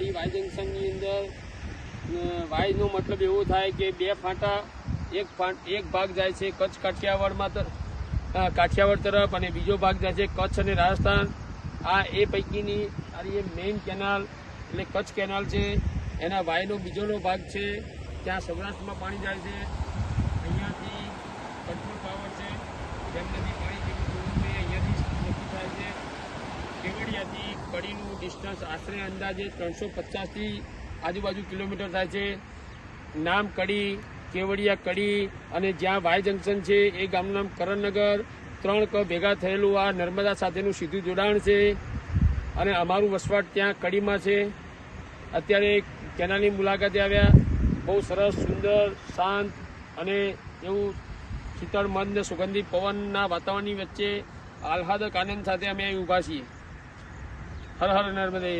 કડી Y જંકશનની અંદર વાયનો મતલબ એવો થાય કે બે ફાંટા એક એક ભાગ જાય છે કચ્છ કાઠિયાવાડમાં કાઠિયાવાડ તરફ અને બીજો ભાગ જાય છે કચ્છ અને રાજસ્થાન. આ એ પૈકીની આ મેઇન કેનાલ એટલે કચ્છ કેનાલ છે. એના વાયનો બીજોનો ભાગ છે. ત્યાં સૌરાષ્ટ્રમાં પાણી જાય છે. અહીંયાથી કડીનું ડિસ્ટન્સ આશરે અંદાજે ત્રણસો પચાસથી આજુબાજુ કિલોમીટર થાય છે. નામ કડી, કેવડિયા કડી અને જ્યાં વાય જંકશન છે એ ગામનું નામ કરણનગર. ત્રણ ક ભેગા થયેલું આ નર્મદા સાથેનું સીધું જોડાણ છે અને અમારું વસવાટ ત્યાં કડીમાં છે. અત્યારે કેનાલની મુલાકાતે આવ્યા. બહુ સરસ, સુંદર, શાંત અને એવું શીતળ, મંદ સુગંધિત પવનના વાતાવરણની વચ્ચે આહલાદક આનંદ સાથે અમે અહીં ઊભા છીએ. హర హర నర్మదే.